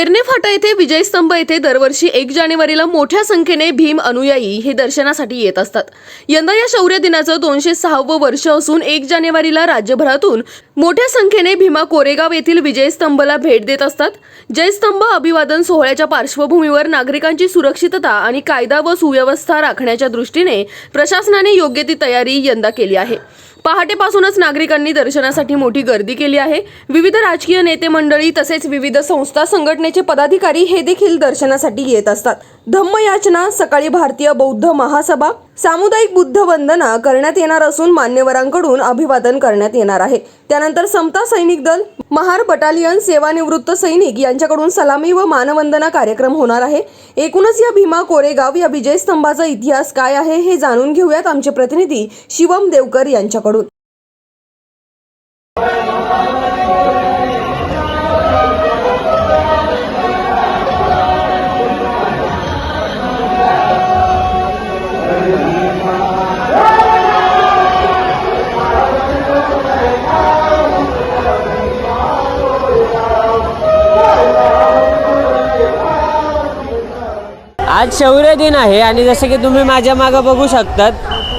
पेरणे फाटा येथे विजयस्तंभ येथे दरवर्षी एक जानेवारीला मोठ्या संख्येने भीम अनुयायी हे दर्शनासाठी येत असतात. यंदा या शौर्य दिनाचं दोनशे सहावं वर्ष असून एक जानेवारीला राज्यभरातून मोठ्या संख्येने भीमा कोरेगाव येथील विजयस्तंभला भेट देत असतात. जयस्तंभ अभिवादन सोहळ्याच्या पार्श्वभूमीवर नागरिकांची सुरक्षितता आणि कायदा व सुव्यवस्था राखण्याच्या दृष्टीने प्रशासनाने योग्य ती तयारी यंदा केली आहे. पहाटेपासूनच नागरिकांनी दर्शनासाठी मोठी गर्दी केली आहे. विविध राजकीय नेते मंडळी तसेच विविध संस्था संघटनेचे पदाधिकारी हे देखील दर्शनासाठी येत असतात. धम्मयाचना सकाळी भारतीय बौद्ध महासभा सामुदायिक बुद्ध वंदना करण्यात येणार असून मान्यवरांकडून अभिवादन करण्यात येणार आहे. त्यानंतर समता सैनिक दल महार बटालियन सेवानिवृत्त सैनिक यांच्याकडून सलामी व मानवंदना कार्यक्रम होणार आहे. एकूणच या भीमा कोरेगाव या विजयस्तंभाचा इतिहास काय आहे हे जाणून घेऊयात आमचे प्रतिनिधी शिवम देवकर यांच्याकडून. आज शौर्य दिन आहे आणि जसं की तुम्ही माझ्या मागं बघू शकतात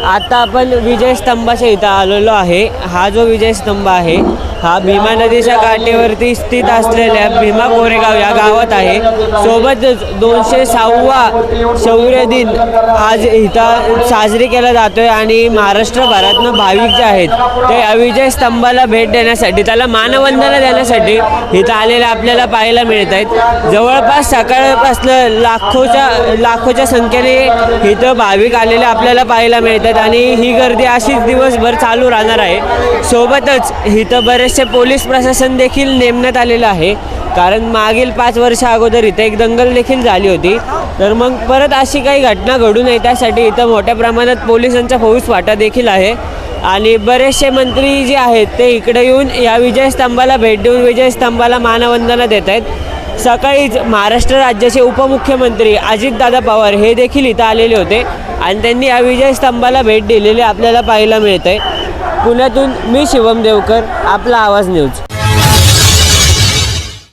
आता आपण विजय स्तंभाच्या इथं आलेलो आहे. हा जो विजय स्तंभ आहे हा भीमा नदीच्या काठेवरती स्थित असलेल्या भीमा कोरेगाव या गावात आहे. सोबतच दोनशे सहावा शौर्य दिन आज इथं साजरी केला जातोय आणि महाराष्ट्रभरातनं भाविक जे आहेत ते अविजय स्तंभाला भेट देण्यासाठी त्याला मानवंदना देण्यासाठी इथं आलेले आपल्याला पाहायला मिळत आहेत. जवळपास सकाळपासनं लाखोच्या लाखोच्या संख्येने इथं भाविक आलेले आपल्याला पाहायला मिळतात आणि ही गर्दी अशीच दिवसभर चालू राहणार आहे. सोबतच इथं बरेच बरेचसे पोलीस प्रशासन देखील नेमण्यात आलेलं आहे. कारण मागील पाच वर्ष अगोदर इथं एक दंगल देखील झाली होती. तर मग परत अशी काही घटना घडू नये त्यासाठी इथं मोठ्या प्रमाणात पोलिसांचा फौज वाटा देखील आहे. आणि बरेचसे मंत्री जे आहेत ते इकडे येऊन या विजयस्तंभाला भेट देऊन विजयस्तंभाला मानवंदना देत आहेत. सकाळीच महाराष्ट्र राज्याचे उपमुख्यमंत्री अजितदादा पवार हे देखील इथं आलेले होते. आणि त्यांनी या विजयस्तंभाला भेट दिलेली आपल्याला पाहायला मिळत आहे पुण्यातून मी शिवम देवकर आपला आवाज न्यूज.